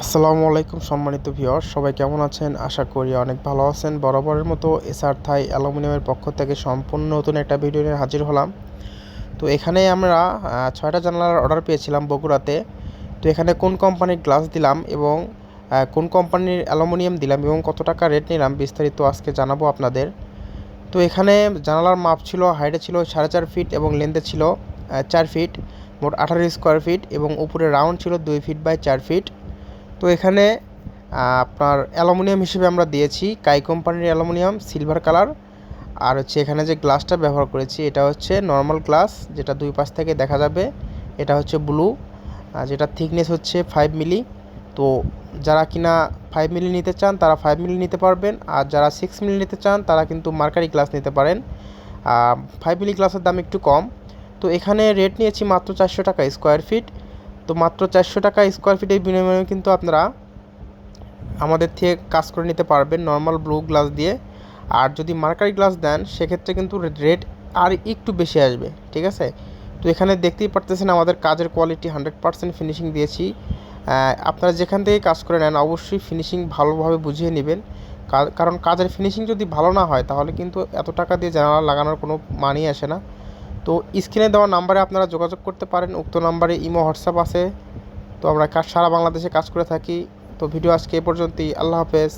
আসসালামু আলাইকুম সম্মানিত ভিউয়ার সবাই কেমন আছেন? আশা করি অনেক ভালো আছেন। বরাবরের মতো এসআর থাই অ্যালুমিনিয়ামের পক্ষ থেকে সম্পূর্ণ নতুন একটা ভিডিও নিয়ে হাজির হলাম। তো এখানে আমরা ছয়টা জানালার অর্ডার পেয়েছিলাম বগুড়াতে। তো এখানে কোন কোম্পানির গ্লাস দিলাম এবং কোন কোম্পানির অ্যালুমিনিয়াম দিলাম এবং কত টাকা রেট নিলাম বিস্তারিত আজকে জানাব আপনাদের। তো এখানে জানালার মাপ ছিল, হাইটে ছিল সাড়ে চার ফিট এবং লেন্থে ছিল চার ফিট, মোট আঠারো স্কোয়ার ফিট এবং উপরে রাউন্ড ছিল দুই ফিট বাই চার ফিট। তো এখানে আপনার অ্যালুমিনিয়াম হিসেবে আমরা দিয়েছি, কাই কোম্পানির অ্যালুমিনিয়াম, সিলভার কালার। আর হচ্ছে এখানে যে গ্লাসটা ব্যবহার করেছি, এটা হচ্ছে নর্মাল গ্লাস, যেটা দুই পাশ থেকে দেখা যাবে। এটা হচ্ছে ব্লু যেটা থিকনেস হচ্ছে ফাইভ মিলি। তো যারা কিনা ফাইভ মিলি নিতে চান, তারা ফাইভ মিলি নিতে পারবেন। আর যারা সিক্স মিলি নিতে চান, তারা কিন্তু মার্কারি গ্লাস নিতে পারেন। ফাইভ মিলি গ্লাসের দাম একটু কম। তো এখানে রেট নিয়েছি মাত্র চারশো টাকা স্কোয়ার ফিট। তো মাত্র চারশো টাকা স্কোয়ার ফিটের বিনিময়ে কিন্তু আপনারা আমাদের থেকে কাজ করে নিতে পারবেন নর্মাল ব্লু গ্লাস দিয়ে। আর যদি মার্কারি গ্লাস দেন, সেক্ষেত্রে কিন্তু রেট আর একটু বেশি আসবে, ঠিক আছে? তো এখানে দেখতেই পারতেছেন আমাদের কাজের কোয়ালিটি হান্ড্রেড পার্সেন্ট ফিনিশিং দিয়েছি। আপনারা যেখান থেকে কাজ করে নেন, অবশ্যই ফিনিশিং ভালোভাবে বুঝিয়ে নেবেন। কারণ কাজের ফিনিশিং যদি ভালো না হয়, তাহলে কিন্তু এত টাকা দিয়ে জানালা লাগানোর কোনো মানই আসে না। তো স্ক্রিনে দেওয়া নাম্বারে আপনারা যোগাযোগ করতে পারেন, উক্ত নাম্বারে ইমো, হোয়াটসঅ্যাপ আছে। তো আমরা সারা বাংলাদেশে কাজ করে থাকি। তো ভিডিও আজকে এ পর্যন্তই। আল্লাহ হাফেজ।